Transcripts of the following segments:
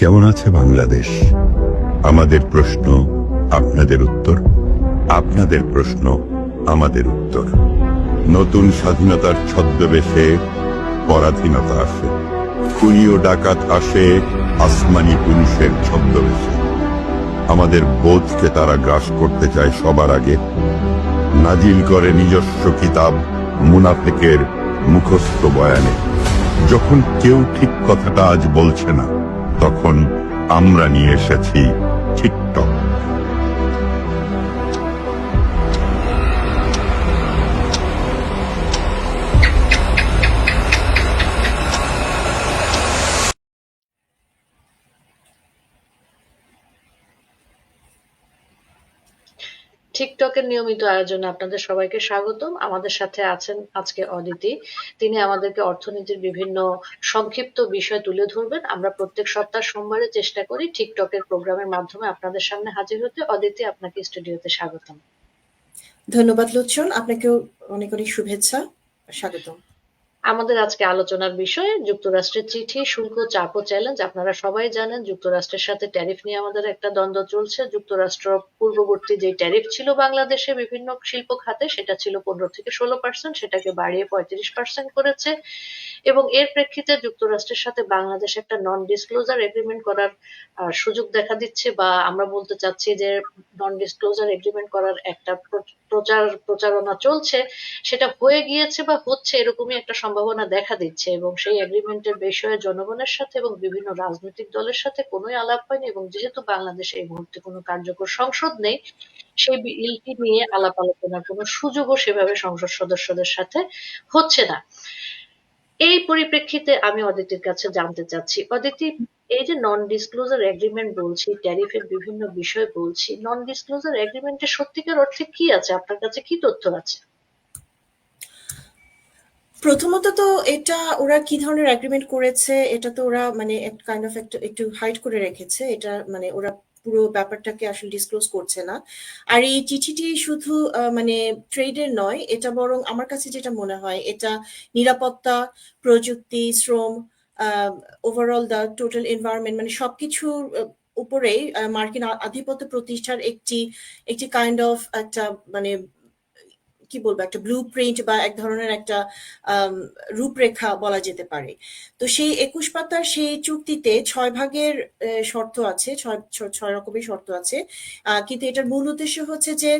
কেমন আছে বাংলাদেশ? আমাদের প্রশ্ন, আপনাদের উত্তর। আপনাদের প্রশ্ন, আমাদের উত্তর। নতুন স্বাধীনতার ছদ্মবেশে পরাধীনতা আসে। খুনি ডাকাত আসে আসমানি পুরুষের ছদ্মবেশে। আমাদের বোধকে তারা গ্রাস করতে চায় সবার আগে। নাজিল করে নিজস্ব কিতাব মুনাফেকের মুখস্থ বয়ানে। যখন কেউ ঠিক কথাটা আজ বলছে না তখন আমরা নিয়ে এসেছি। টিকটক টিকটকের নিয়মিত আয়োজনে আপনাদের সবাইকে স্বাগতম। আমাদের সাথে আছেন আজকে অদিতি। তিনি আমাদেরকে অর্থনীতির বিভিন্ন সংক্ষিপ্ত বিষয় তুলে ধরবেন। আমরা প্রত্যেক সপ্তাহ সোমবারে চেষ্টা করি টিকটকের প্রোগ্রামের মাধ্যমে আপনাদের সামনে হাজির হতে। অদিতি, আপনাকে স্টুডিওতে স্বাগতম। ধন্যবাদ লোচন আপনাকেও অনেক অনেক শুভেচ্ছা। স্বাগতম। আমাদের আজকে আলোচনার বিষয়, যুক্তরাষ্ট্রের চিঠি, শুল্ক, চাপ ও চ্যালেঞ্জ আপনারা সবাই জানেন, যুক্তরাষ্ট্রের সাথে ট্যারিফ নিয়ে আমাদের একটা দ্বন্দ্ব চলছে। যুক্তরাষ্ট্র পূর্ববর্তী যে ট্যারিফ ছিল বাংলাদেশে বিভিন্ন শিল্প খাতে, সেটা ছিল পনেরো থেকে ষোলো পার্সেন্ট সেটাকে বাড়িয়ে পঁয়ত্রিশ পার্সেন্ট করেছে। এবং এর প্রেক্ষিতে যুক্তরাষ্ট্রের সাথে বাংলাদেশ একটা নন ডিসক্লোজার এগ্রিমেন্ট করার সুযোগ দেখা দিচ্ছে বা আমরা বলতে চাচ্ছি যে নন ডিসক্লোজার এগ্রিমেন্ট করার একটা প্রচার, প্রচারণা চলছে। সেটা হয়ে গিয়েছে বা হচ্ছে এরকমই একটা সম্ভাবনা দেখা দিচ্ছে এবং সেই এগ্রিমেন্টের বিষয়ে জনগণের সাথে এবং বিভিন্ন রাজনৈতিক দলের সাথে কোনোই আলাপ হয়নি এবং যেহেতু বাংলাদেশে এই মুহূর্তে কোনো কার্যকর সংসদ নেই, সেই বিলটি নিয়ে আলাপ আলোচনার কোনো সুযোগও সেভাবে সংসদ সদস্যদের সাথে হচ্ছে না। এই পরিপ্রেক্ষিতে আমি অদিতির কাছে জানতে চাচ্ছি। অদিতি, এই যে নন ডিসক্লোজার এগ্রিমেন্ট বলছি ট্যারিফের বিভিন্ন বিষয় বলছি নন ডিসক্লোজার এগ্রিমেন্টের সত্যিকার অর্থে কি আছে? আপনার কাছে কি তথ্য আছে? প্রথমত তো এটা ওরা কি ধরনের এগ্রিমেন্ট করেছে, এটা তো ওরা মানে কাইন্ড অফ একটু হাইড করে রেখেছে। এটা মানে ওরা পুরো ব্যাপারটাকে আসলে ডিসক্লোজ করছে না। আর এই চিঠিটি শুধু মানে ট্রেডের নয়, এটা বরং আমার কাছে যেটা মনে হয়, এটা নিরাপত্তা, প্রযুক্তি, শ্রম ওভারঅল দ্য টোটাল এনভায়রনমেন্ট মানে সবকিছুর উপরেই মার্কিন আধিপত্য প্রতিষ্ঠার একটি একটি কাইন্ড অফ একটা মানে কি বলব, একটা ব্লু প্রিন্ট বা এক ধরনের একটা রূপরেখা বলা যেতে পারে। তো সেই একুশ পাতার সেই চুক্তিতে ছয় ভাগের শর্ত আছে, ছয় ছয় রকমের শর্ত আছে। কিন্তু এটার মূল উদ্দেশ্য হচ্ছে যে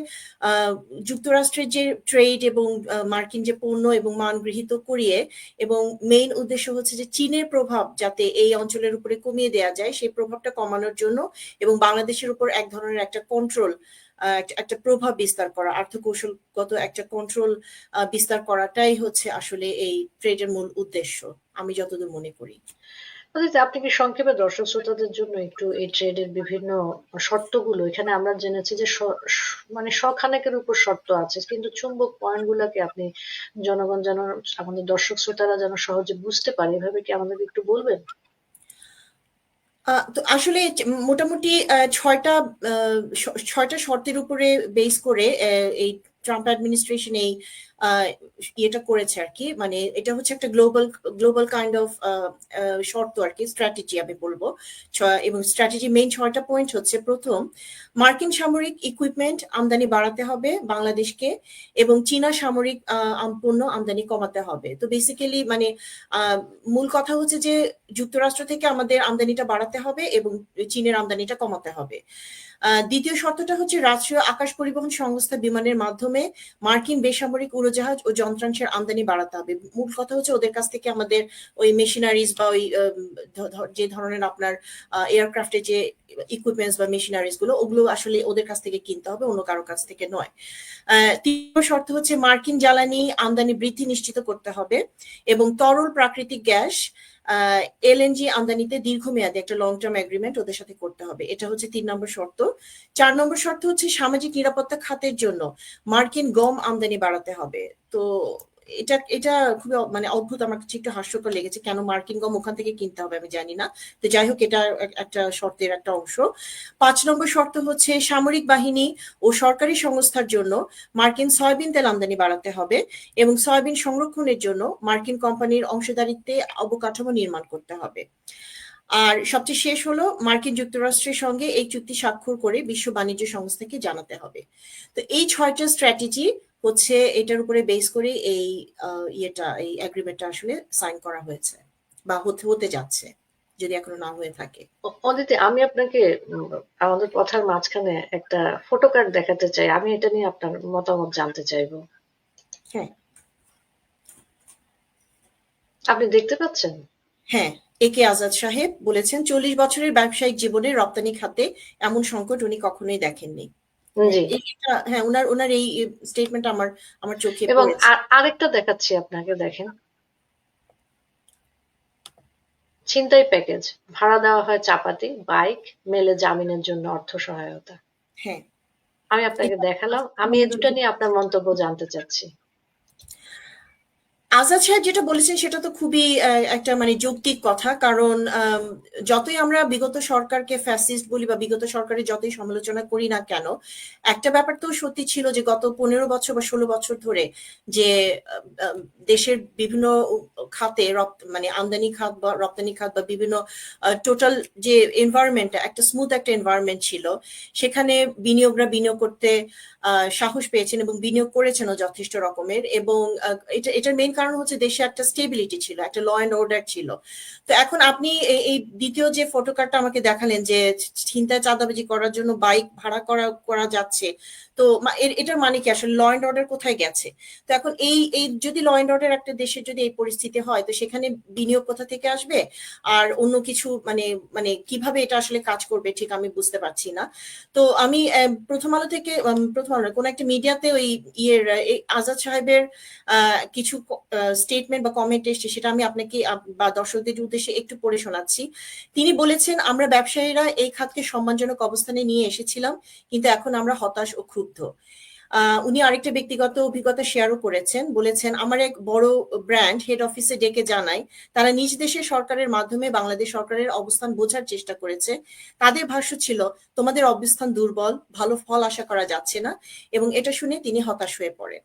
যুক্তরাষ্ট্রের যে ট্রেড এবং মার্কিন যে পণ্য এবং মান গৃহীত করিয়ে এবং মেইন উদ্দেশ্য হচ্ছে যে চীনের প্রভাব যাতে এই অঞ্চলের উপরে কমিয়ে দেওয়া যায়, সেই প্রভাবটা কমানোর জন্য এবং বাংলাদেশের উপর এক ধরনের একটা কন্ট্রোল একটা প্রভাব বিস্তার করা, আর্থকৌশলগত একটা কন্ট্রোল বিস্তার করাটাই হচ্ছে আসলে এই ট্রেডের মূল উদ্দেশ্য, আমি যতদূর মনে করি। আপনি কি সংক্ষেপে দর্শক শ্রোতাদের জন্য একটু এই ট্রেডের বিভিন্ন শর্তগুলো? এখানে আমরা জেনেছি যে মানে শখানেকের উপর শর্ত আছে, কিন্তু চুম্বক পয়েন্ট গুলাকে আপনি জনগণ যেন, আমাদের দর্শক শ্রোতারা যেন সহজে বুঝতে পারে, এভাবে কি আমাদেরকে একটু বলবেন? তো আসলে মোটামুটি ছয়টা ছয়টা শর্তের উপরে বেস করে এই ট্রাম্প অ্যাডমিনিস্ট্রেশন এই ইয়েটা করেছে আর কি মানে এটা হচ্ছে একটা গ্লোবাল গ্লোবাল কাইন্ড অফ শর্ত আর কি স্ট্র্যাটেজি আমি বলব। এবং স্ট্র্যাটেজি মেইন ছয়টা পয়েন্ট হচ্ছে, প্রথম, মার্কিন সামরিক ইকুইপমেন্ট আমদানি বাড়াতে হবে বাংলাদেশকে এবং চীনা সামরিক পণ্য আমদানি কমাতে হবে। তো বেসিক্যালি মানে মূল কথা হচ্ছে যে যুক্তরাষ্ট্র থেকে আমাদের আমদানিটা বাড়াতে হবে এবং চীনের আমদানিটা কমাতে হবে। দ্বিতীয় শর্তটা হচ্ছে রাষ্ট্রীয় আকাশ পরিবহন সংস্থা বিমানের মাধ্যমে মার্কিন বেসামরিক উড়োজাহাজ ও যন্ত্রাংশের আমদানি বাড়াতে হবে। মূল কথা হচ্ছে ওদের কাছ থেকে আমাদের ওই মেশিনারিজ বা ওই যে ধরনের আপনার এয়ারক্রাফটের যে ইকুইপমেন্টস বা মেশিনারিজগুলো, ওগুলো আসলে ওদের কাছ থেকে কিনতে হবে, অন্য কারও কাছ থেকে নয়। তৃতীয় শর্ত হচ্ছে মার্কিন জ্বালানি আমদানি বৃদ্ধি নিশ্চিত করতে হবে এবং তরল প্রাকৃতিক গ্যাস এলএনজি আমদানিতে দীর্ঘমেয়াদী একটা লং টার্ম এগ্রিমেন্ট ওদের সাথে করতে হবে। এটা হচ্ছে তিন নম্বর শর্ত। চার নম্বর শর্ত হচ্ছে সামাজিক নিরাপত্তা খাতের জন্য মার্কিন গম আমদানি বাড়াতে হবে। তো এটা এটা খুবই মানে অদ্ভুত আমার কাছে একটু হাস্যকর লেগেছে। কেন মার্কিন গম ওখান থেকে কিনতে হবে আমি জানি না। তো যাই হোক, এটা একটা শর্তের একটা অংশ। পাঁচ নম্বর শর্ত হচ্ছে সামরিক বাহিনী ও সরকারি সংস্থার জন্য মার্কিন সয়াবিন তেল আমদানি বাড়াতে হবে এবং সয়াবিন সংরক্ষণের জন্য মার্কিন কোম্পানির অংশীদারিত্বে অবকাঠামো নির্মাণ করতে হবে। আর সবচেয়ে শেষ হলো মার্কিন যুক্তরাষ্ট্রের সঙ্গে এই চুক্তি স্বাক্ষর করে বিশ্ব বাণিজ্য সংস্থাকে জানাতে হবে। তো এই ছয়টা স্ট্র্যাটেজি হচ্ছে এটার উপরে বেস করে এই ইয়েটা এই এগ্রিমেন্টটা আসলে সাইন করা হয়েছে বা হতে হতে যাচ্ছে যদি এখনও না হয়ে থাকে। অদিতি আমি আপনাকে আমাদের কথার মাঝখানে একটা ফটো কার্ড দেখাতে চাই। আমি এটা নিয়ে আপনার মতামত জানতে চাইব। হ্যাঁ। আপনি দেখতে পাচ্ছেন? হ্যাঁ এ কে আজাদ সাহেব বলেছেন চল্লিশ বছরের ব্যবসায়িক জীবনে রপ্তানি খাতে এমন সংকট উনি কখনোই দেখেননি। হ্যাঁ ওনার ওনার এই স্টেটমেন্ট আমার আমার চোখে এবং আর- আরেকটা দেখাচ্ছি আপনাকে দেখেন। ছিনতাই প্যাকেজ ভাড়া দেওয়া হয় চাপাতি বাইক মেলে জামিনের জন্য অর্থ সহায়তা। হ্যাঁ। আমি আপনাকে দেখালাম আমি এই দুটা নিয়ে আপনার মন্তব্য জানতে চাচ্ছি। আজাদ সাহেব যেটা বলেছেন সেটা তো খুবই একটা মানে যৌক্তিক কথা। কারণ যতই আমরা বিগত সরকারকে ফ্যাসিস্ট বলি বা বিগত সরকারের যতই সমালোচনা করি না কেন, একটা ব্যাপার তো সত্যি ছিল যে গত পনেরো বছর বা ষোলো বছর ধরে যে দেশের বিভিন্ন খাতে মানে আমদানি খাত বা রপ্তানি খাত বা বিভিন্ন টোটাল যে এনভায়রনমেন্ট একটা স্মুথ একটা এনভায়রনমেন্ট ছিল, সেখানে বিনিয়োগরা বিনিয়োগ করতে সাহস পেয়েছেন এবং বিনিয়োগ করেছেনও যথেষ্ট রকমের এবং এটা, এটার মেইন কারণ হচ্ছে দেশে একটা স্টেবিলিটি ছিল, একটা ল অ্যান্ড অর্ডার ছিল। তো এখন আপনি এই- এই দ্বিতীয় যে ফটো কার্ডটা আমাকে দেখালেন যে চিন্তায় চাঁদাবাজি করার জন্য বাইক ভাড়া করা করা যাচ্ছে তো এটার মানে কি? আসলে ল অ্যান্ড অর্ডার কোথায় গেছে? তো এখন এই এই যদি ল অ্যান্ড অর্ডার একটা দেশের যদি এই পরিস্থিতি হয়, তো সেখানে বিনিয়োগ কোথা থেকে আসবে? আর অন্য কিছু মানে মানে কীভাবে এটা আসলে কাজ করবে ঠিক আমি বুঝতে পারছি না। তো আমি প্রথম আলো থেকে প্রথম আলো কোনো একটা মিডিয়াতে ওই ইয়ের আজাদ সাহেবের কিছু স্টেটমেন্ট বা কমেন্ট এসছে, সেটা আমি আপনাকে বা দর্শকদের উদ্দেশ্যে একটু পড়ে শোনাচ্ছি। তিনি বলেছেন, আমরা ব্যবসায়ীরা এই খাতকে সম্মানজনক অবস্থানে নিয়ে এসেছিলাম, কিন্তু এখন আমরা হতাশ ও ক্ষুব্ধ। আহ, উনি আরেকটা ব্যক্তিগত অভিজ্ঞতা শেয়ারও করেছেন। বলেছেন আমার এক বড় ব্র্যান্ড হেড অফিসে ডেকে জানায় তারা নিজ দেশের সরকারের মাধ্যমে বাংলাদেশ সরকারের অবস্থান বোঝার চেষ্টা করেছে। তাদের ভাষ্য ছিল তোমাদের অবস্থান দুর্বল ভালো ফল আশা করা যাচ্ছে না এবং এটা শুনে তিনি হতাশ হয়ে পড়ে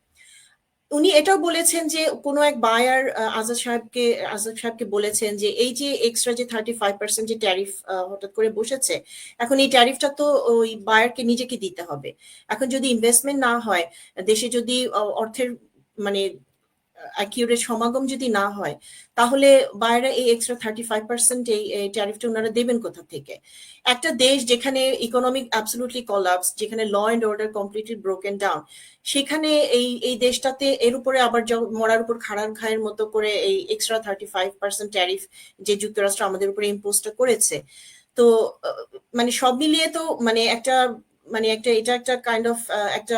উনি এটাও বলেছেন যে কোনো এক বায়ার আজাদ সাহেবকে আজাদ সাহেবকে বলেছেন যে এই যে এক্সট্রা যে থার্টি ফাইভ পার্সেন্ট যে ট্যারিফ হঠাৎ করে বসেছে, এখন এই ট্যারিফটা তো ওই বায়ারকে নিজেকে দিতে হবে। এখন যদি ইনভেস্টমেন্ট না হয়, দেশে যদি অর্থের মানে অ্যাকিউরেট সমাগম যদি না হয়, তাহলে বাইরে এই এক্সট্রা থার্টি ফাইভ পার্সেন্ট এই ট্যারিফটা ওনারা দেবেন কোথা থেকে? একটা দেশ যেখানে ইকোনমিক অ্যাবসলুটলি কলাপস যেখানে law and order completely broken down সেখানে এই এই দেশটাতে এর উপরে আবার মরার উপর খাড়ার ঘায়ের মতো করে এই extra thirty five percent tariff যে যুক্তরাষ্ট্র আমাদের উপরে ইম্পোজটা করেছে। তো মানে সব মিলিয়ে তো মানে একটা মানে একটা, এটা একটা কাইন্ড অফ একটা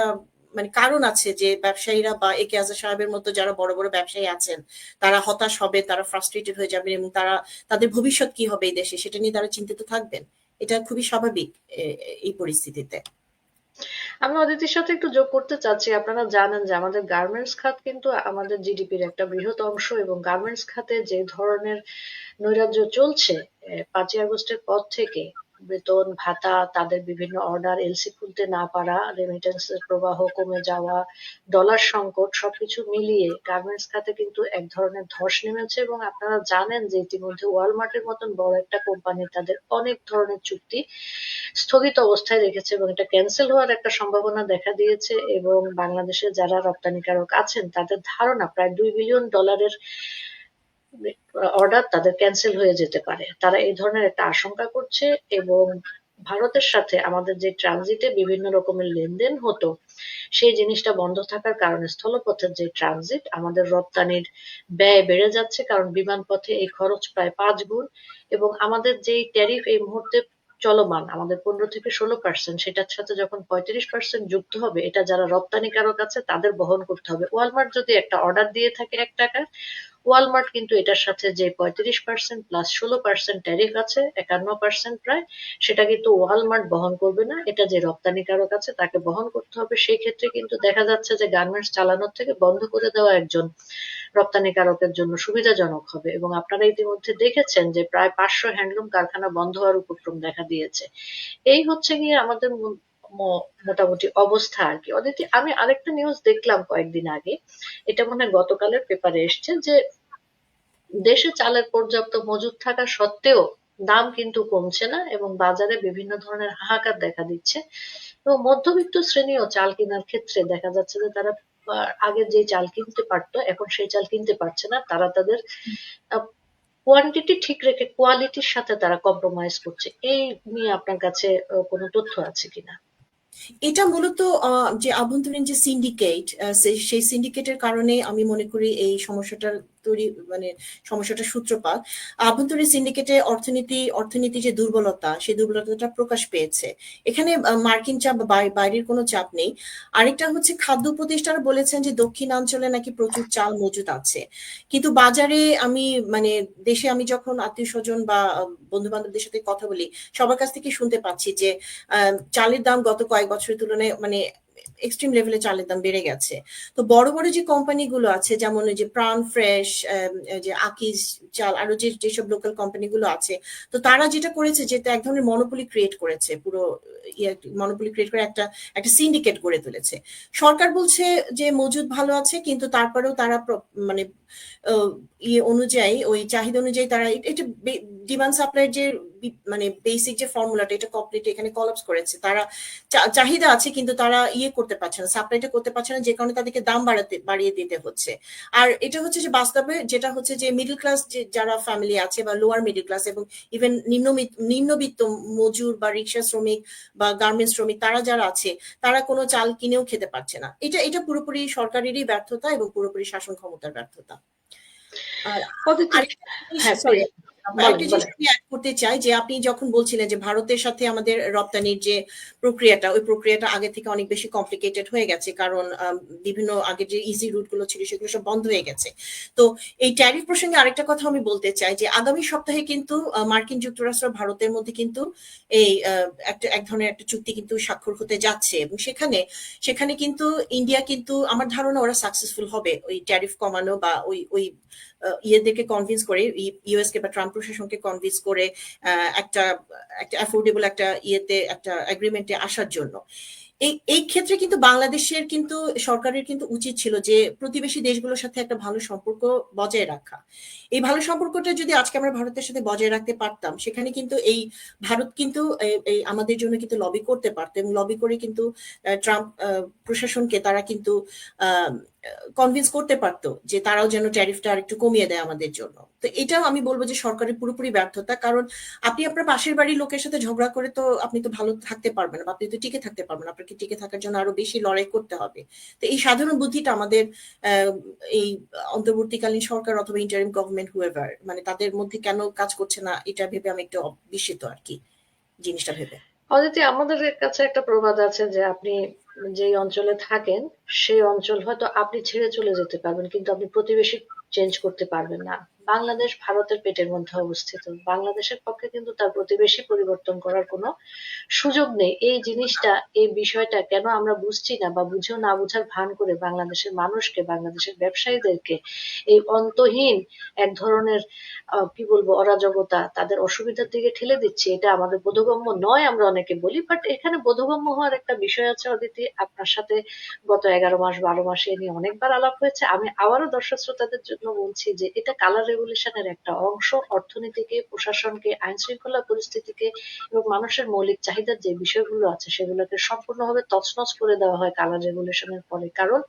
মানে কারণ আছে যে ব্যবসায়ীরা বা একে আজাদ সাহেবের মতো যারা বড় বড় ব্যবসায়ী আছেন, তারা হতাশ হবে, তারা ফ্রাস্ট্রেটেড হয়ে যাবেন এবং তারা, তাদের ভবিষ্যৎ কি হবে এই দেশে সেটা নিয়ে তারা চিন্তিত থাকবেন। এটা খুবই স্বাভাবিক এই পরিস্থিতিতে। আমি অদিতির সাথে একটু যোগ করতে চাচ্ছি। আপনারা জানেন যে আমাদের গার্মেন্টস খাত কিন্তু আমাদের জিডিপির একটা বৃহৎ অংশ এবং গার্মেন্টস খাতে যে ধরনের নৈরাজ্য চলছে পাঁচই আগস্টের পর থেকে বেতন, ভাতা, তাদের বিভিন্ন অর্ডার এলসি খুলতে না পারা রেমিটেন্সের প্রবাহ কমে যাওয়া ডলার সংকট, সবকিছু মিলিয়ে গার্মেন্টস খাতে কিন্তু এক ধরনের ধস নেমেছে এবং আপনারা জানেন যে ইতিমধ্যে ওয়ালমার্টের মতন বড় একটা কোম্পানি তাদের অনেক ধরনের চুক্তি স্থগিত অবস্থায় রেখেছে এবং এটা ক্যান্সেল হওয়ার একটা সম্ভাবনা দেখা দিয়েছে এবং বাংলাদেশে যারা রপ্তানিকারক আছেন, তাদের ধারণা প্রায় দুই বিলিয়ন ডলারের অর্ডার তাদের ক্যান্সেল হয়ে যেতে পারে। তারা এই ধরনের একটা আশঙ্কা করছে এবং ভারতের সাথে আমাদের যে ট্রানজিটে বিভিন্ন রকমের লেনদেন হতো, সেই জিনিসটা বন্ধ থাকার কারণে স্থলপথের যে ট্রানজিট আমাদের রপ্তানির ব্যয় বেড়ে যাচ্ছে, কারণ বিমানপথে এই খরচ প্রায় পাঁচ গুণ এবং আমাদের যেই ট্যারিফ এই মুহূর্তে চলমান, আমাদের পনেরো থেকে ষোলো পার্সেন্ট সেটার সাথে যখন পঁয়ত্রিশ পার্সেন্ট যুক্ত হবে, এটা যারা রপ্তানিকারক আছে, তাদের বহন করতে হবে। ওয়ালমার্ট যদি একটা অর্ডার দিয়ে থাকে এক টাকার ওয়ালমার্ট কিন্তু এটার সাথে যে পঁয়ত্রিশ পার্সেন্ট প্লাস ষোলো পার্সেন্ট ট্যারিফ আছে, একান্ন পার্সেন্ট প্রায়, সেটা কিন্তু ওয়ালমার্ট বহন করবে না। এটা যে রপ্তানিকারক আছে, তাকে বহন করতে হবে। সেই ক্ষেত্রে কিন্তু দেখা যাচ্ছে যে গার্মেন্টস চালানোর থেকে বন্ধ করে দেওয়া একজন রপ্তানিকারকের জন্য সুবিধাজনক হবে। এবং আপনারা ইতিমধ্যে দেখেছেন যে প্রায় পাঁচশো হ্যান্ডলুম কারখানা বন্ধ হওয়ার উপক্রম দেখা দিয়েছে। এই হচ্ছে গিয়ে আমাদের মোটামুটি অবস্থা আর কি। অদিতি, আমি আরেকটা নিউজ দেখলাম কয়েকদিন আগে। এটা মনে হয় গতকালের পেপারে এসছে যে দেশে চালের পর্যাপ্ত মজুদ থাকা সত্ত্বেও দাম কিন্তু কমছে না এবং বাজারে বিভিন্ন ধরনের হাহাকার দেখা দিচ্ছে। এবং মধ্যবিত্ত শ্রেণীও চাল কেনার ক্ষেত্রে দেখা যাচ্ছে যে তারা আগে যে চাল কিনতে পারতো, এখন সেই চাল কিনতে পারছে না। তারা তাদের কোয়ান্টিটি ঠিক রেখে কোয়ালিটির সাথে তারা কম্প্রোমাইজ করছে। এই নিয়ে আপনার কাছে কোনো তথ্য আছে কিনা? এটা মূলত যে আভ্যন্তরীণ যে সিন্ডিকেট সেই সিন্ডিকেটের কারণে আমি মনে করি এই সমস্যাটার তৈরি মানে সমস্যাটার সূত্রপাত। আভ্যন্তরীণ সিন্ডিকেটে অর্থনীতি অর্থনীতি যে দুর্বলতা, সেই দুর্বলতাটা প্রকাশ পেয়েছে। এখানে মার্কিন চাপ বাইরের কোনো চাপ নেই। আরেকটা হচ্ছে খাদ্য উপদেষ্টারা বলেছেন যে দক্ষিণাঞ্চলে নাকি প্রচুর চাল মজুদ আছে। কিন্তু বাজারে আমি মানে দেশে আমি যখন আত্মীয় স্বজন বা বন্ধু বান্ধবদের সাথে কথা বলি, সবার কাছ থেকে শুনতে পাচ্ছি যে চালের দাম গত কয়েক বছরের তুলনায় মানে এক্সট্রিম লেভেলে চালের দাম বেড়ে গেছে। তো বড় বড় যে কোম্পানিগুলো আছে, যেমন ওই যে প্রাণ ফ্রেশ যে আকিজ চাল, আরও যে যেসব লোকাল কোম্পানিগুলো আছে, তো তারা যেটা করেছে যেটা এক ধরনের মনোপলি ক্রিয়েট করেছে, পুরো মনোপলি ক্রিয়েট করে একটা একটা সিন্ডিকেট গড়ে তুলেছে। সরকার বলছে যে, মজুদ ভালো আছে, কিন্তু তারপরেও তারা মানে ইয়ে অনুযায়ী, ওই চাহিদা অনুযায়ী তারা, এটা ডিমান্ড সাপ্লাইয়ের যে মানে বেসিক যে ফর্মুলাটা এটা কমপ্লিট এখানে কলাপস করেছে। তারা চাহিদা আছে কিন্তু তারা ইয়ে করতে পারছে না সাপ্লাইটা করতে পারছে না যে কারণে তাদেরকে দাম বাড়াতে বাড়িয়ে দিতে হচ্ছে। আর এটা হচ্ছে যে বাস্তবে যেটা হচ্ছে যে মিডল ক্লাস যে যারা ফ্যামিলি আছে বা লোয়ার মিডল ক্লাস এবং ইভেন নিম্ন নিম্নবিত্ত মজুর বা রিক্সা শ্রমিক বা গার্মেন্টস শ্রমিক তারা যারা আছে তারা কোনো চাল কিনেও খেতে পারছে না। এটা এটা পুরোপুরি সরকারেরই ব্যর্থতা এবং পুরোপুরি শাসন ক্ষমতার ব্যর্থতা। আর অদিতি, আরেকটা জিনিস-। আমি add করতে চাই যে আপনি যখন বলছিলেন যে ভারতের সাথে আমাদের রপ্তানির যে প্রক্রিয়াটা ওই প্রক্রিয়াটা আগে থেকে অনেক বেশি কমপ্লিকেটেড হয়ে গেছে কারণ বিভিন্ন আগে যে ইজি রুটগুলো ছিল সেগুলো সব বন্ধ হয়ে গেছে তো এই ট্যারিফ প্রসঙ্গে আরেকটা কথা আমি বলতে চাই যে আগামী সপ্তাহে কিন্তু মার্কিন যুক্তরাষ্ট্র ভারতের মধ্যে কিন্তু এই একটা এক ধরনের একটা চুক্তি কিন্তু স্বাক্ষর হতে যাচ্ছে এবং সেখানে সেখানে কিন্তু ইন্ডিয়া কিন্তু আমার ধারণা ওরা সাকসেসফুল হবে ওই ট্যারিফ কমানো বা ওই ওই ইয়েদেরকে কনভিন্স করে ইউএস কে বা ট্রাম্প প্রশাসনকে কনভিন্স করে একটা একটা অ্যাফোর্ডেবল একটা ইয়েতে, একটা এগ্রিমেন্টে আসার জন্য। এই এই ক্ষেত্রে কিন্তু বাংলাদেশের কিন্তু, সরকারের কিন্তু উচিত ছিল যে প্রতিবেশী দেশগুলোর সাথে একটা ভালো সম্পর্ক বজায় রাখা। এই ভালো সম্পর্কটা যদি আজকে আমরা ভারতের সাথে বজায় রাখতে পারতাম, সেখানে কিন্তু এই ভারত কিন্তু এই- আমাদের জন্য কিন্তু লবি করতে পারতো এবং লবি করে কিন্তু ট্রাম্প প্রশাসনকে তারা কিন্তু কনভিন্স করতে পারতো যে তারাও যেন ট্যারিফটা আর একটু কমিয়ে দেয় আমাদের জন্য। তো এটাও আমি বলব যে সরকারের পুরোপুরি ব্যর্থতা, কারণ আপনি আপনার পাশের বাড়ির লোকের সাথে ঝগড়া করে তো আপনি তো ভালো থাকতে পারবেন আপনি তো টিকে থাকতে পারবেন আপনাকে টিকে থাকার জন্য আরও বেশি লড়াই করতে হবে। তো এই সাধারণ বুদ্ধিটা আমাদের এই অন্তর্বর্তীকালীন সরকার অথবা ইন্টারিম গভর্নমেন্ট হুয়েভার মানে তাদের মধ্যে কেন কাজ করছে না, এটা ভেবে আমি একটু বিস্মিত আর কি জিনিসটা ভেবে। অদিতি, আমাদের কাছে একটা প্রবাদ আছে যে আপনি যেই অঞ্চলে থাকেন সেই অঞ্চল হয়তো আপনি ছেড়ে চলে যেতে পারবেন, কিন্তু আপনি প্রতিবেশী চেঞ্জ করতে পারবেন না। বাংলাদেশ ভারতের পেটের মধ্যে অবস্থিত। বাংলাদেশের পক্ষে কিন্তু তার প্রতিবেশী পরিবর্তন করার কোনো সুযোগ নেই। এই জিনিসটা, এই বিষয়টা কেন আমরা বুঝছি না বা বুঝেও না বুঝার ভান করে বাংলাদেশের মানুষকে, বাংলাদেশের ব্যবসায়ীদেরকে এই অন্তহীন এক ধরনের কি বলব, অরাজকতা তাদের অসুবিধার দিকে ঠেলে দিচ্ছে, এটা আমাদের বোধগম্য নয় আমরা অনেকে বলি বাট এখানে বোধগম্য হওয়ার একটা বিষয় আছে অদিতি। আপনার সাথে গত এগারো মাস, বারো মাসে নিয়ে অনেকবার আলাপ হয়েছে। আমি আবারও দর্শক শ্রোতাদের জন্য বলছি যে এটা কালার রেভলিউশনের একটা অংশ অর্থনীতিকে, প্রশাসনকে আইন শৃঙ্খলা পরিস্থিতিকে এবং মানুষের মৌলিক চাহিদার যে বিষয়গুলো আছে সেগুলোকে সম্পূর্ণভাবে তছনছ করে দেওয়া হয় কালার রেগুলেশনের পরে কারণ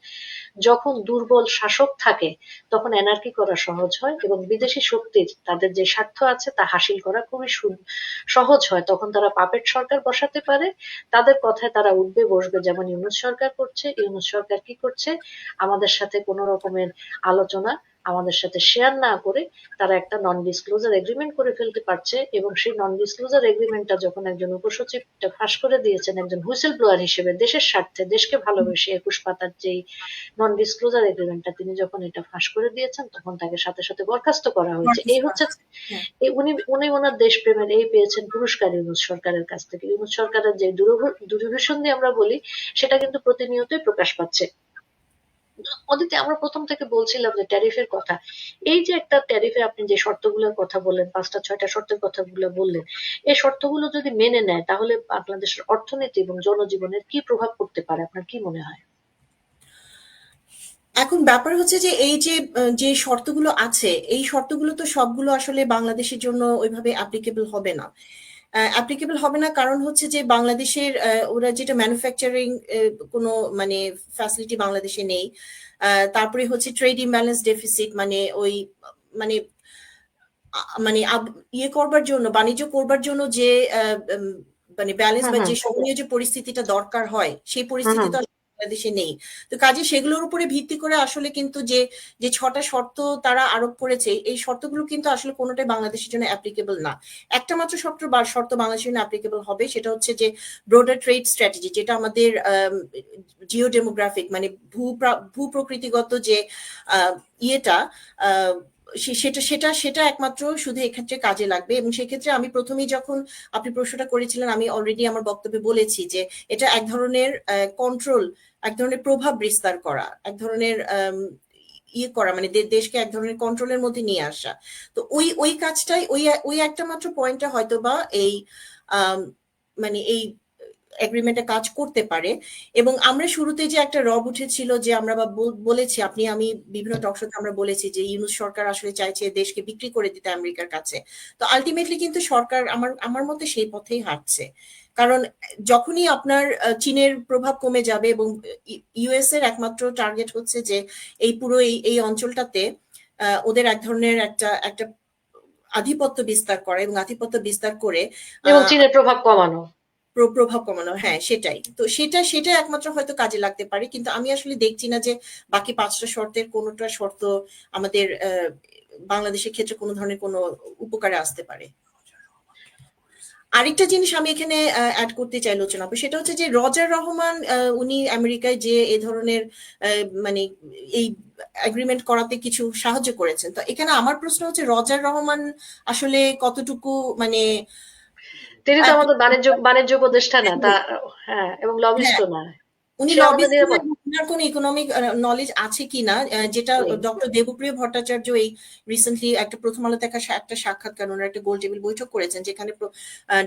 যখন দুর্বল শাসক থাকে, তখন এনার্কি করা সহজ হয় এবং বিদেশি শক্তির তাদের যে স্বার্থ আছে তা হাসিল করা খুবই সহজ হয়। তখন তারা পাপেট সরকার বসাতে পারে, তাদের কথায় তারা উঠবে বসবে। যেমন ইউনুস সরকার করছে, ইউনুস সরকার কি করছে? আমাদের সাথে কোনো রকমের আলোচনা আমাদের সাথে শেয়ার না করে তারা একটা নন ডিসক্লোজার এগ্রিমেন্ট করে ফেলতে পারছে এবং সেই নন ডিসক্লোজার এগ্রিমেন্টটা যখন একজন উপসচিব এটা ফাঁস করে দিয়েছেন একজন হুইসেল ব্লোয়ার হিসেবে দেশের স্বার্থে দেশকে ভালোবেসে একুশ পাতার যেই নন ডিসক্লোজার এগ্রিমেন্টটা তিনি যখন এটা ফাঁস করে দিয়েছেন তখন তাকে সাথে সাথে বরখাস্ত করা হয়েছে। এই হচ্ছে হ্যাঁ। এই উনি উনি ওনার দেশপ্রেমের এই পেয়েছেন পুরস্কার ইউনুস সরকারের কাছ থেকে। ইউনুস সরকারের যে দুরভ- দূরভিসন্ধি দিয়ে আমরা বলি সেটা কিন্তু প্রতিনিয়তই প্রকাশ পাচ্ছে। অদিতি, আমরা প্রথম থেকে বলছিলাম যে ট্যারিফের কথা। এই যে একটা ট্যারিফে আপনি যে শর্তগুলোর কথা বললেন, পাঁচটা, ছয়টা শর্তের কথাগুলো বললেন, এই শর্তগুলো যদি মেনে নেয়, তাহলে বাংলাদেশের অর্থনীতি এবং জনজীবনের কি প্রভাব পড়তে পারে? আপনার কি মনে হয়? এখন ব্যাপার হচ্ছে যে এই যে যে শর্তগুলো আছে, এই শর্তগুলো তো সবগুলো আসলে বাংলাদেশের জন্য ওইভাবে অ্যাপ্লিকেবল হবে না। অ্যাপ্লিকেবল হবে না। কারণ হচ্ছে যে বাংলাদেশের ওরা যেটা ম্যানুফ্যাকচারিং কোনো মানে ফ্যাসিলিটি বাংলাদেশে নেই। তারপরে হচ্ছে ট্রেড ইমব্যালেন্স ডেফিসিট মানে ওই মানে মানে ইয়ে করবার জন্য বাণিজ্য করবার জন্য যে মানে ব্যালেন্স বা যে হুম। যে পরিস্থিতিটা দরকার হয় সেই পরিস্থিতি তো আসলে বাংলাদেশে নেই। তো কাজে সেগুলোর উপরে ভিত্তি করে আসলে কিন্তু যে যে ছটা শর্ত তারা আরোপ করেছে, এই শর্তগুলো কিন্তু আসলে কোনোটাই বাংলাদেশের জন্য অ্যাপ্লিকেবল না। একটা মাত্র শর্ত বা শর্ত বাংলাদেশের জন্য অ্যাপ্লিকেবল হবে, সেটা হচ্ছে যে ব্রোডার ট্রেড স্ট্র্যাটেজি যেটা আমাদের জিও ডেমোগ্রাফিক মানে ভূ ভূ প্রকৃতিগত যে ইয়েটা সেটা সেটা সেটা একমাত্র শুধু এক্ষেত্রে কাজে লাগবে এবং সেক্ষেত্রে আমি প্রথমেই যখন আপনি প্রশ্নটা করেছিলেন, আমি অলরেডি আমার বক্তব্যে বলেছি যে এটা এক ধরনের কন্ট্রোল এক ধরনের প্রভাব বিস্তার করা, এক ধরনের ইয়ে করা মানে দেশকে এক ধরনের কন্ট্রোলের মধ্যে নিয়ে আসা। তো ওই ওই কাজটাই, ওই ওই একটা মাত্র পয়েন্টটা হয়তো বা এই মানে এই এগ্রিমেন্টে কাজ করতে পারে। এবং আমরা শুরুতে যে একটা রব উঠেছিল যে আমরা বা বলেছি আপনি আমি বিভিন্ন টকশোতে আমরা বলেছি যে ইউনুস সরকার আসলে চাইছে দেশকে বিক্রি করে দিতে আমেরিকার কাছে। তো আলটিমেটলি কিন্তু সরকার আমার আমার মতে সেই পথেই হাঁটছে। কারণ যখনই আপনার চীনের প্রভাব কমে যাবে এবং ইউএস এর একমাত্র টার্গেট হচ্ছে যে এই পুরো এই এই অঞ্চলটাতে ওদের এক ধরনের একটা একটা আধিপত্য বিস্তার করা এবং আধিপত্য বিস্তার করে এবং চীনের প্রভাব কমানো। প্রভাব কমানো হ্যাঁ সেটাই। তো সেটা সেটা একমাত্র হয়তো কাজে লাগতে পারে কিন্তু আমি আসলে দেখছি না যে বাকি পাঁচটা শর্তের কোনোটা শর্ত আমাদের আহ, বাংলাদেশের ক্ষেত্রে কোনো ধরনের কোনো উপকারে আসতে পারে। আরেকটা জিনিস আমি এখানে অ্যাড করতে চাই লোচনা সেটা হচ্ছে যে রজার রহমান আহ, উনি আমেরিকায় যে এ ধরনের আহ, মানে এই এগ্রিমেন্ট করাতে কিছু সাহায্য করেছেন। তো এখানে আমার প্রশ্ন হচ্ছে রজার রহমান আসলে কতটুকু মানে তিনি তো আমাদের বাণিজ্য বাণিজ্য উপদেষ্টা না তা হ্যাঁ এবং লবিস্ট না। উনি সে আমাদের লবিস্ট নিরাপদ। ওনার কোনো ইকোনমিক নলেজ আছে কিনা যেটা ডক্টর দেবপ্রিয় ভট্টাচার্য এই রিসেন্টলি একটা প্রথম আলোতে একটা সাক্ষাৎকার ওনার একটা গোল টেবিল বৈঠক করেছেন যেখানে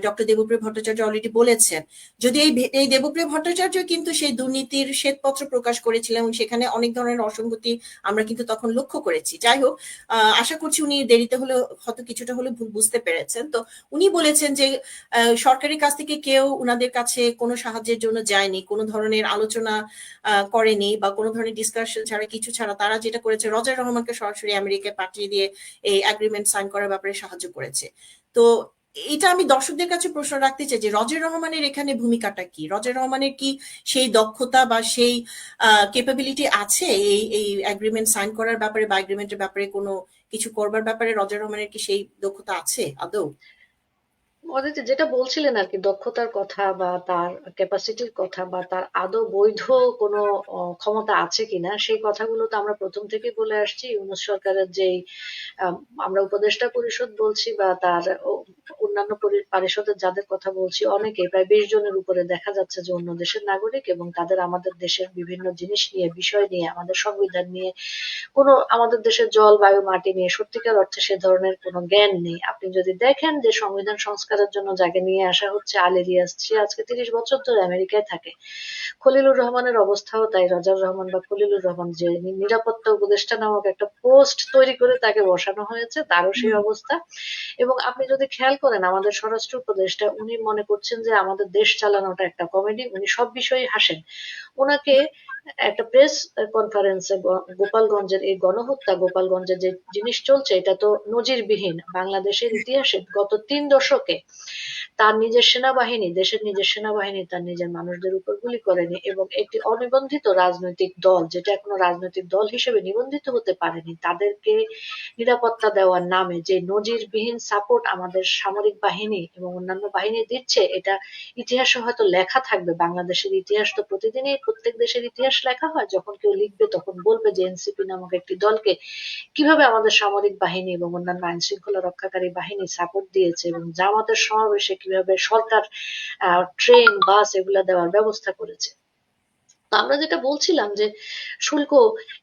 ডক্টর দেবপ্রিয় ভট্টাচার্য অলরেডি বলেছেন। যদি এই এই দেবপ্রিয় ভট্টাচার্য কিন্তু সেই দুর্নীতির শ্বেতপত্র প্রকাশ করেছিলেন এবং সেখানে অনেক ধরনের অসঙ্গতি আমরা কিন্তু তখন লক্ষ্য করেছি। যাই হোক আহ, আশা করছি উনি দেরিতে হলেও হয়তো কিছুটা হলেও ভুল বুঝতে পেরেছেন। তো উনি বলেছেন যে আহ, সরকারের কাছ থেকে কেউ উনাদের কাছে কোনো সাহায্যের জন্য যায়নি কোনো ধরনের আলোচনা করেনি বা কোনো ধরনের ডিসকাশন ছাড়া, কিছু ছাড়া তারা যেটা করেছে, রজার রহমানকে সরাসরি আমেরিকায় পাঠিয়ে দিয়ে এই এগ্রিমেন্ট সাইন করার ব্যাপারে সাহায্য করেছে। তো এটা আমি দর্শকদের কাছে প্রশ্ন রাখতে চাই যে, রজার রহমানের এখানে ভূমিকাটা কি? রজার রহমানের কি সেই দক্ষতা বা সেই কেপাবিলিটি আছে এই এই এগ্রিমেন্ট সাইন করার ব্যাপারে বা এগ্রিমেন্টের ব্যাপারে কোনো কিছু করবার ব্যাপারে? রজার রহমানের কি সেই দক্ষতা আছে আদৌ? অদিতি যেটা বলছিলেন আর কি দক্ষতার কথা বা তার ক্যাপাসিটির কথা বা তার আদৌ বৈধ কোনো ক্ষমতা আছে কিনা সেই কথাগুলো তো আমরা প্রথম থেকে বলে আসছি। ইউনুস সরকারের যেই আম, আমরা উপদেষ্টা পরিষদ বলছি বা তার অন্যান্য পরি- পরিষদের যাদের কথা বলছি অনেকে প্রায় বিশ জনের উপরে দেখা যাচ্ছে যে অন্য দেশের নাগরিক এবং তাদের আমাদের দেশের বিভিন্ন জিনিস নিয়ে বিষয় নিয়ে আমাদের সংবিধান নিয়ে কোনো আমাদের দেশের জল বায়ু মাটি নিয়ে সত্যিকার অর্থে সে ধরনের কোনো জ্ঞান নেই। আপনি যদি দেখেন যে সংবিধান সংস্কারের জন্য যাকে নিয়ে আসা হচ্ছে আল ইলিয়াস সে আজকে তিরিশ বছর ধরে আমেরিকায় থাকে। খলিলুর রহমানের অবস্থাও তাই রাজার রহমান বা খলিলুর রহমান যে নিরাপত্তা উপদেষ্টা নামক একটা পোস্ট তৈরি করে তাকে বসানো হয়েছে তারও সেই অবস্থা। এবং আপনি যদি খেয়াল করেন আমাদের স্বরাষ্ট্র উপদেষ্টা উনি মনে করছেন যে আমাদের দেশ চালানোটা একটা কমেডি উনি সব বিষয়ে হাসেন। ওনাকে একটা প্রেস কনফারেন্সে গোপালগঞ্জের এই গণহত্যা, গোপালগঞ্জের যে জিনিস চলছে, এটা তো নজিরবিহীন। বাংলাদেশের ইতিহাসে গত তিন দশকে তার নিজের সেনাবাহিনী, দেশের নিজের সেনাবাহিনী তার নিজের মানুষদের উপর গুলি করেনি এবং একটি অনিবন্ধিত রাজনৈতিক দল, যেটা এখনও রাজনৈতিক দল হিসেবে নিবন্ধিত হতে পারেনি, তাদেরকে নিরাপত্তা দেওয়ার নামে যে নজিরবিহীন সাপোর্ট আমাদের সামরিক বাহিনী এবং অন্যান্য বাহিনী দিচ্ছে, এটা ইতিহাসে হয়তো লেখা থাকবে, বাংলাদেশের ইতিহাস তো প্রতিদিনই প্রত্যেক দেশের ইতিহাস লেখা হয়, যখন কেউ লিখবে তখন বলবে যে এনসিপি নামক একটি দলকে কীভাবে আমাদের সামরিক বাহিনী এবং অন্যান্য আইন শৃঙ্খলা রক্ষাকারী বাহিনী সাপোর্ট দিয়েছে এবং জামাতের সমাবেশে কীভাবে সরকার আহ ট্রেন বাস এগুলা দেওয়ার ব্যবস্থা করেছে। আমরা যেটা বলছিলাম যে শুল্ক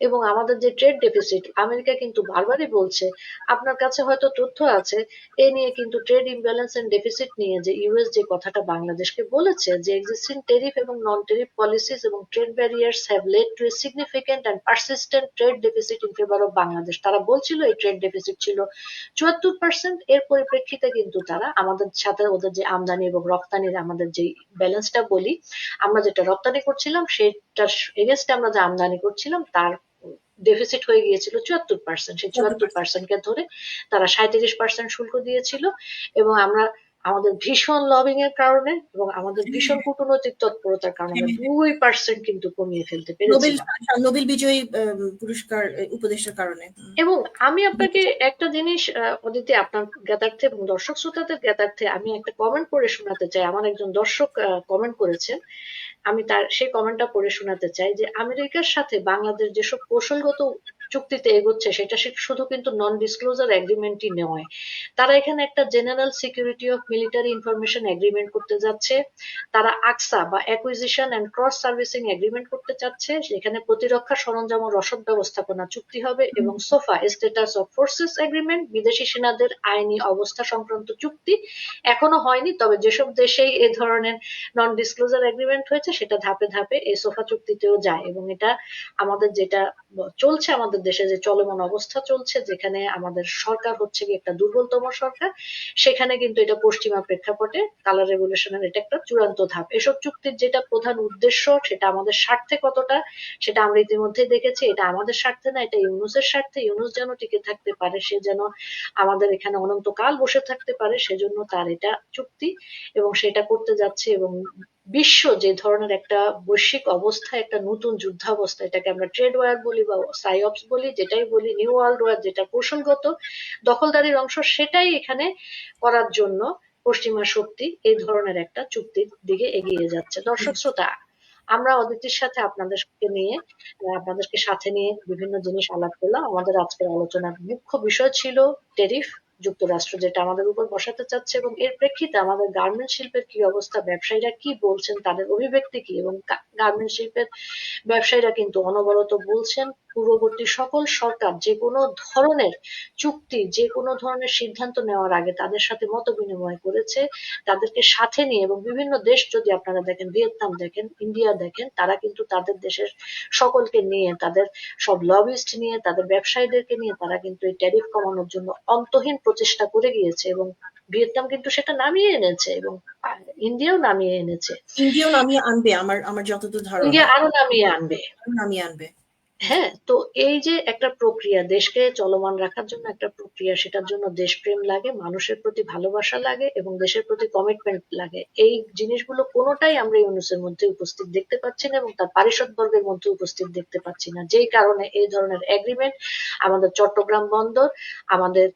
এবং আমাদের যে ট্রেড ডেফিসিট আমেরিকা কিন্তু বারবারই বলছে, আপনার কাছে হয়তো তথ্য আছে, এ নিয়ে কিন্তু ট্রেড ইমব্যালেন্স এন্ড ডেফিসিট নিয়ে যে ইউএস যে কথাটা বাংলাদেশকে বলেছে যে এক্সিস্টিং টেরিফ এবং নন টেরিফ পলিসিস এবং trade barriers have led to a significant and persistent trade deficit in favour of Bangladesh তারা বলছিল এই ট্রেড ডেফিসিট ছিল চুয়াত্তর পার্সেন্ট এর পরিপ্রেক্ষিতে কিন্তু তারা আমাদের সাথে ওদের যে আমদানি এবং রপ্তানির আমাদের যে ব্যালেন্সটা বলি, আমরা যেটা রপ্তানি করছিলাম সেটার এগেনস্টে আমরা যে আমদানি করছিলাম তার ডেফিসিট হয়ে গিয়েছিল চুয়াত্তর পার্সেন্ট সেই চুয়াত্তর পার্সেন্টকে ধরে তারা সাঁত্রিশ পার্সেন্ট শুল্ক দিয়েছিল এবং আমরা আমাদের ভীষণ লবিং এর কারণে এবং আমাদের ভীষণ কূটনৈতিক তৎপরতার কারণে দুই পার্সেন্ট কিন্তু কমিয়ে ফেলতে পেরেছিলাম নোবেল বিজয়ী পুরস্কার উপদেষ্টার কারণে। এবং আমি আপনাকে একটা জিনিস অদিতি আপনার জ্ঞাতার্থে এবং দর্শক শ্রোতাদের জ্ঞাতার্থে আমি একটা কমেন্ট করে শোনাতে চাই। আমার একজন দর্শক কমেন্ট করেছেন আমি তার সেই কমেন্টটা পড়ে শোনাতে চাই যে আমেরিকার সাথে বাংলাদেশ যেসব কৌশলগত চুক্তিতে এগোচ্ছে, সেটা শুধু কিন্তু নন ডিসক্লোজার এগ্রিমেন্টই নয়। তারা এখানে একটা general security of military information agreement করতে যাচ্ছে। তারা আকসা বা acquisition and cross servicing agreement করতে চাচ্ছে। সেখানে প্রতিরক্ষা সরঞ্জাম ও রসদ ব্যবস্থাপনা চুক্তি হবে এবং SOFA status of forces agreement বিদেশি সেনাদের আইনি অবস্থা সংক্রান্ত চুক্তি এখনও হয়নি, তবে যেসব দেশেই এ ধরনের নন ডিসক্লোজার এগ্রিমেন্ট হয়েছে, সেটা ধাপে ধাপে এই সোফা চুক্তিতেও যায় এবং এটা আমাদের যেটা চলছে, আমাদের দেশে যে চলমান অবস্থা চলছে, যেখানে আমাদের সরকার হচ্ছে কি একটা দুর্বলতম সরকার, সেখানে কিন্তু এটা পশ্চিমা প্রেক্ষাপটে কালার রেগুলেশনের এটা একটা চূড়ান্ত ধাপ। এসব চুক্তির যেটা প্রধান উদ্দেশ্য, সেটা আমাদের স্বার্থে কতটা, সেটা আমরা ইতিমধ্যে দেখেছি। এটা আমাদের স্বার্থে না, এটা ইউনুসের স্বার্থে। ইউনুস যেন টিকে থাকতে পারে, সে যেন আমাদের এখানে অনন্তকাল বসে থাকতে পারে, সেজন্য তার এটা চুক্তি এবং সেটা করতে যাচ্ছে এবং বিশ্ব যে ধরনের একটা বৈশ্বিক অবস্থা, একটা নতুন যুদ্ধাবস্থা, এটাকে আমরা ট্রেড ওয়ার বলি বা সাইঅপস বলি, যেটাই বলি নিউ ওয়ার্ল্ড ওয়ার যেটা কৌশলগত দখলদারির অংশ, সেটাই এখানে করার জন্য পশ্চিমা শক্তি এই ধরনের একটা চুক্তির দিকে এগিয়ে যাচ্ছে। দর্শক শ্রোতা, আমরা অদিতির সাথে আপনাদেরকে নিয়ে আপনাদেরকে সাথে নিয়ে বিভিন্ন জিনিস আলাপ করলাম। আমাদের আজকের আলোচনার মুখ্য বিষয় ছিল টেরিফ। যুক্তরাষ্ট্র, যেটা আমাদের উপর বসাতে চাচ্ছে এবং এর প্রেক্ষিতে আমাদের গার্মেন্ট শিল্পের কি অবস্থা, ব্যবসায়ীরা কি বলছেন, তাদের অভিব্যক্তি কি এবং গার্মেন্ট শিল্পের ব্যবসায়ীরা কিন্তু অনবরত বলছেন। পূর্ববর্তী সকল সরকার যে কোনো ধরনের চুক্তি যে কোনো ধরনের সিদ্ধান্ত নেওয়ার আগে তাদের সাথে মত বিনিময় করেছে তাদেরকে সাথে নিয়ে এবং বিভিন্ন দেশ যদি আপনারা দেখেন ভিয়েতনাম দেখেন ইন্ডিয়া দেখেন তারা কিন্তু তাদের দেশের সকলকে নিয়ে তাদের সব লবিস্ট নিয়ে তাদের ব্যবসায়ীদেরকে নিয়ে তারা কিন্তু এই ট্যারিফ কমানোর জন্য অন্তহীন প্রচেষ্টা করে গিয়েছে এবং ভিয়েতনাম কিন্তু সেটা নামিয়ে এনেছে এবং ইন্ডিয়াও নামিয়ে এনেছে। ইন্ডিয়াও নামিয়ে আনবে আমার আমার যতদূর ধারণা। ইন্ডিয়া আরও নামিয়ে আনবে। নামিয়ে আনবে। হ্যাঁ তো এই যে একটা প্রক্রিয়া, দেশকে চলমান রাখার জন্য একটা প্রক্রিয়া, সেটার জন্য দেশপ্রেম লাগে, মানুষের প্রতি ভালোবাসা লাগে এবং দেশের প্রতি কমিটমেন্ট লাগে। এই জিনিসগুলো কোনোটাই আমরা ইউনুসের মধ্যে উপস্থিত দেখতে পাচ্ছি না এবং তার পারিষদ বর্গের মধ্যে উপস্থিত দেখতে পাচ্ছি না। যেই কারণে এই ধরনের এগ্রিমেন্ট আমাদের চট্টগ্রাম বন্দর, আমাদের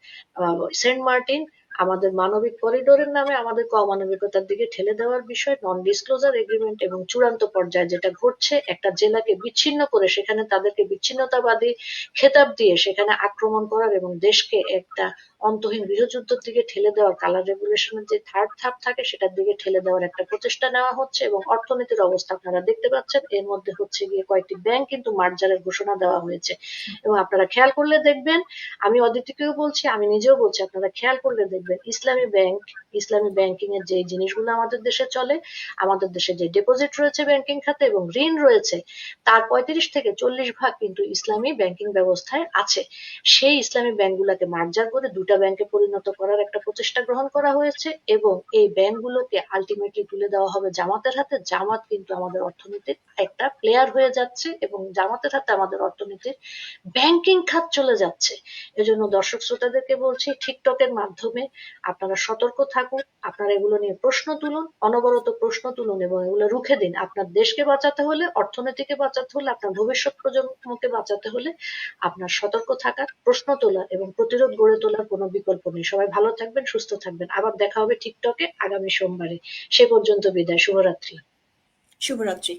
সেন্ট মার্টিন আমাদের মানবিক করিডোরের নামে আমাদের অমানবিকতার দিকে ঠেলে দেওয়ার বিষয় নন ডিসক্লোজার এগ্রিমেন্ট এবং চূড়ান্ত পর্যায়ে যেটা ঘটছে, একটা জেলাকে বিচ্ছিন্ন করে সেখানে তাদেরকে বিচ্ছিন্নতাবাদী খেতাব দিয়ে সেখানে আক্রমণ করার এবং দেশকে একটা অন্তহীন গৃহযুদ্ধের দিকে ঠেলে দেওয়ার কালার রেগুলেশনের যে থার্ড ধাপ থাকে, সেটার দিকে ঠেলে দেওয়ার একটা প্রচেষ্টা নেওয়া হচ্ছে এবং অর্থনীতির অবস্থা আপনারা দেখতে পাচ্ছেন। এর মধ্যে হচ্ছে গিয়ে কয়েকটি ব্যাংক কিন্তু মার্জারের ঘোষণা দেওয়া হয়েছে। এবং আপনারা খেয়াল করলে দেখবেন, আমি অদিতিকেও বলছি, আমি নিজেও বলছি, আপনারা খেয়াল করলে দেখবেন, ইসলামী ব্যাংক ইসলামী ব্যাংকিং এর যে জিনিসগুলো আমাদের দেশে চলে, আমাদের দেশে যে ডিপোজিট রয়েছে ব্যাংকিং খাতে এবং ঋণ রয়েছে, তার পঁয়ত্রিশ থেকে চল্লিশ ভাগ কিন্তু ইসলামী ব্যাংকিং ব্যবস্থায় আছে। সেই ইসলামী ব্যাংকগুলোকে মার্জার করে দুটা ব্যাংকে পরিণত করার একটা প্রচেষ্টা গ্রহণ করা হয়েছে এবং এই ব্যাংকগুলোকে আলটিমেটলি তুলে দেওয়া হবে জামাতের হাতে। জামাত কিন্তু আমাদের অর্থনীতির একটা প্লেয়ার হয়ে যাচ্ছে এবং জামাতের হাতে আমাদের অর্থনীতির ব্যাংকিং খাত চলে যাচ্ছে। এজন্য দর্শক শ্রোতাদেরকে বলছি, টিকটকের মাধ্যমে আপনারা সতর্ক থাকুন, আপনারা এগুলো নিয়ে প্রশ্ন তুলুন, অনবরত প্রশ্ন তুলুন এবং এগুলো রুখে দিন। আপনার দেশকে বাঁচাতে হলে, অর্থনীতিকে বাঁচাতে হলে, আপনার ভবিষ্যৎ প্রজন্মকে বাঁচাতে হলে আপনার সতর্ক থাকার, প্রশ্ন তোলা এবং প্রতিরোধ গড়ে তোলার কোনো বিকল্প নেই। সবাই ভালো থাকবেন, সুস্থ থাকবেন। আবার দেখা হবে টিকটকে আগামী সোমবারে। সে পর্যন্ত বিদায়। শুভরাত্রি। শুভরাত্রি।